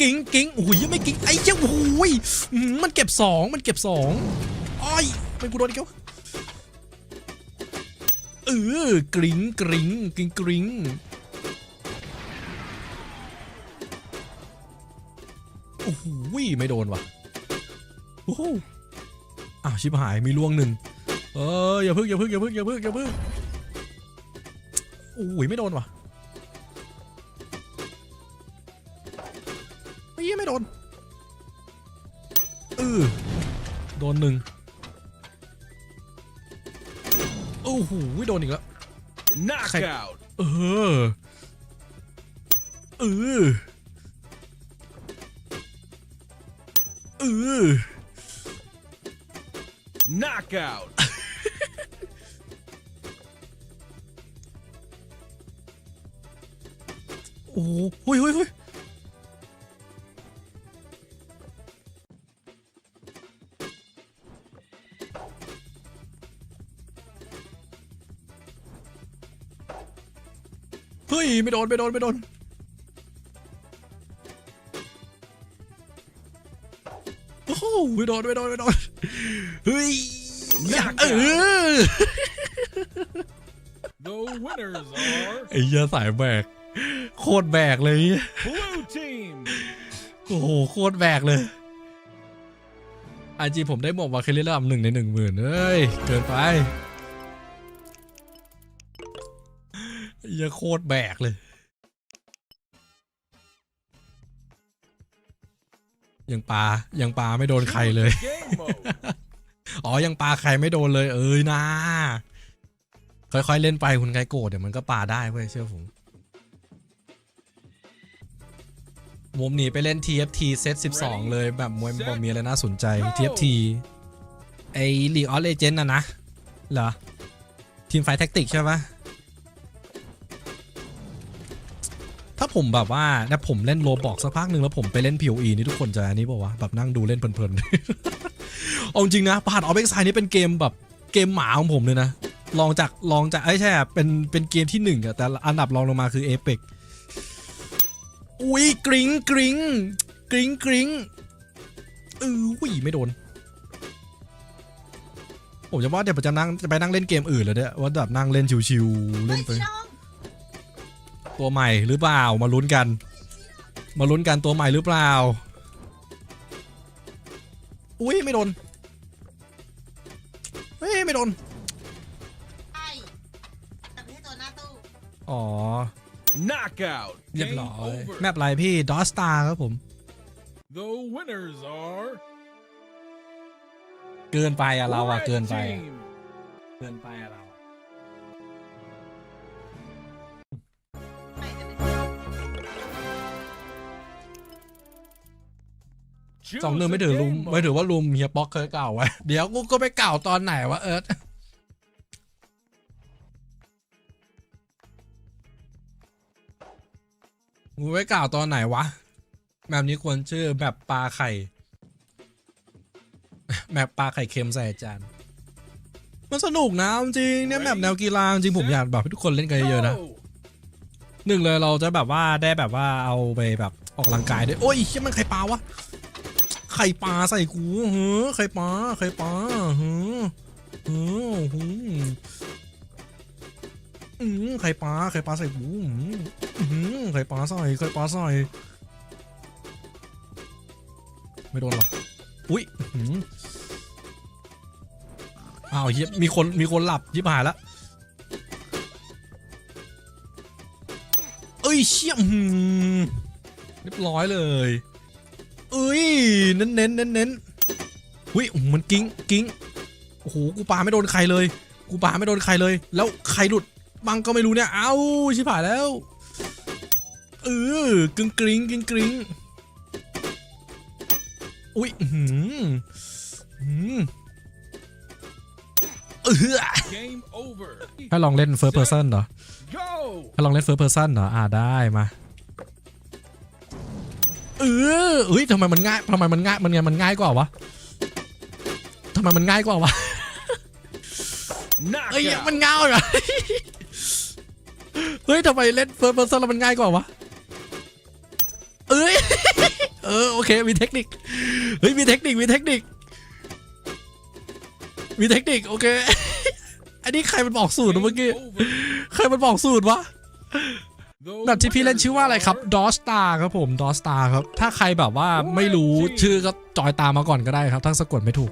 กิ้งกิ้งโอ้ยยังไม่กิ้งไอ้เจ้าโอ้ยมันเก็บสองมันเก็บสองอ้อยไม่กูโดนอีกแล้วเออกริ้งกริ้งกริ้งกริ้งโอ้โหไม่โดนว่ะโอ้โหอ้าวชิบหายมีล่วงหนึ่งเอออย่าพึ่งอย่าพึ่งอย่าพึ่งอย่าพึ่งอย่าพึ่งโอ้ยไม่โดนว่ะ เฮ้ยไม่โดนเออโดนหนึ่งโอ้โหโดนอีกแล้ว Knockout. เออเออเออ Knockout. โอ้โหเฮ้ยเฮ้ยเฮ้ย ฮ้ยไม่โดนไม่โดนไม่โดนโอ้โหไม่โดนไม่โดนไม่โดนเฮ้ยอยากเออ The winners are ไอ้เหี้ยสายแบกโคตรแบกเลย Blue Team. โอ้โหโคตรแบกเลยอาจีผมได้หมวกวาเคลลี่ระดับหนึ่งในหนึ่งหมื่นเอ้ยเกินไป เหี้ยโคตรแบกเลย ยังปลายังปลาไม่โดนใครเลย อ๋อ ยังปลาใครไม่โดนเลย เอ้ยนะ ค่อยๆเล่นไปคุณไกโกรธเดี๋ยวมันก็ปลาได้เว้ยเชื่อผมมุมนี้ไปเล่น TFT เซต12 เลยแบบมวยบอมีอะไรน่าสนใจ TFT ไอ้ League of Legends นะนะ เหรอ ทีมไฟแท็กติกใช่ปะ ผมแบบว่านะผมเล่นโลบอกสักพักหนึ่งแล้วผมไปเล่น POE นี่ทุกคนจะอันนี้บอกว่าแบบนั่งดูเล่นเพลินๆ เอาจริงนะผ่านออฟเอ็กไซนี่เป็นเกมแบบเกมหมาของผมเลยนะ ลองจากลองจากไอ้ใช่เป็นเป็นเกมที่หนึ่งอะแต่อันดับรองลงมาคือเอ e ปกอุ้ยกริ้งกริ้งกริ้งกริ้งเอออุ้ยไม่โดน ผมจะว่าเดี๋ยวผมจะนั่งจะไปนั่งเล่นเกมอื่นเลยเนี่ยว่าแบบนั่งเล่นชิวๆเล่นไป ตัวใหม่หรือเปล่ามาลุ้นกัน มาลุ้นกันตัวใหม่หรือเปล่า อุ้ยไม่โดนเฮ้ยไม่โดนใช่แต่ไม่ใช่ตัวหน้าตู้อ๋อ Knockout. เรียบ Game ร้อย over. แมปอะไรพี่ดอสตาครับผม The winners are เกินไปอะเราอะ Red เกินไปอะ Team. เกินไปอะเราไม่ สองหนึ่งไม่ถือลุมไม่ถือว่าลุมเฮียป๊อกเคยกล่าวไว้เดี๋ยวกูก็ไปกล่าวตอนไหนวะเอิร์ธกูไปกล่าวตอนไหนวะแมปนี้ควรชื่อแบบปลาไข่แมปปลาไข่เค็มใส่จานมันสนุกนะจริงเนี่ยแมปแนวกีฬาจริงผมอยากแบบให้ทุกคนเล่นกันเยอะๆนะหนึ่งเลยเราจะแบบว่าได้แบบว่าเอาไปแบบออกกำลังกายด้วยโอ้ยเชี่ยมันไข่ปลาวะ ไข่ปลาใส่กูเฮ้อไข่ปลาไข่ปลาเฮ้อเฮ้อหืออืมไข่ปลาไข่ปลาใส่กูอืมอื้อหือไข่ปลาใส่ไข่ปลาใส่ไม่โดนหรออุ้ยอื้อหืออ้าวเฮียมีคนมีคนหลับยิบหายแล้วเอ้ยเชี่ยอื้อหือเรียบร้อยเลย อ้ยเน้นเน้นเน้นเน้นหุ้ยมันกิ้งกิ้งโอ้โหกูปาไม่โดนใครเลย กูปาไม่โดนใครเลย แล้วใครหลุดบังก็ไม่รู้เนี่ย เอ้าชิบหายแล้วเออกึ่งกริ้งกึ่งกริ้งอุ้ยอื้อหืออื้อหือเออ Game over. ให้ลองเล่น first person เหรอ Go. ให้ลองเล่น first person เหรออ่าได้มา เออเฮ้ยทำไมมันง่ายทำไมมันง่ายมันไงมันง่ายกว่าวะทำไมมันง่ายกว่าวะเอ้ย Knockout. มันง่ายเหรอเฮ้ยทำไมเล่น first person แล้วมันง่ายกว่าวะเอ้ยเออโอเคมีเทคนิคเฮ้ยมีเทคนิคมีเทคนิคมีเทคนิคโอเคอันนี้ใครมันบอกสูตรนะเมื่อกี้ Game over. ใครมันบอกสูตรวะ The แบบที่พี่เล่นชื่อว่าอะไรครับดอสตาครับผมดอสตาครับ ถ้าใครแบบว่าไม่รู้ชื่อก็จอยตามมาก่อนก็ได้ครับ ถ้าสะกดไม่ถูก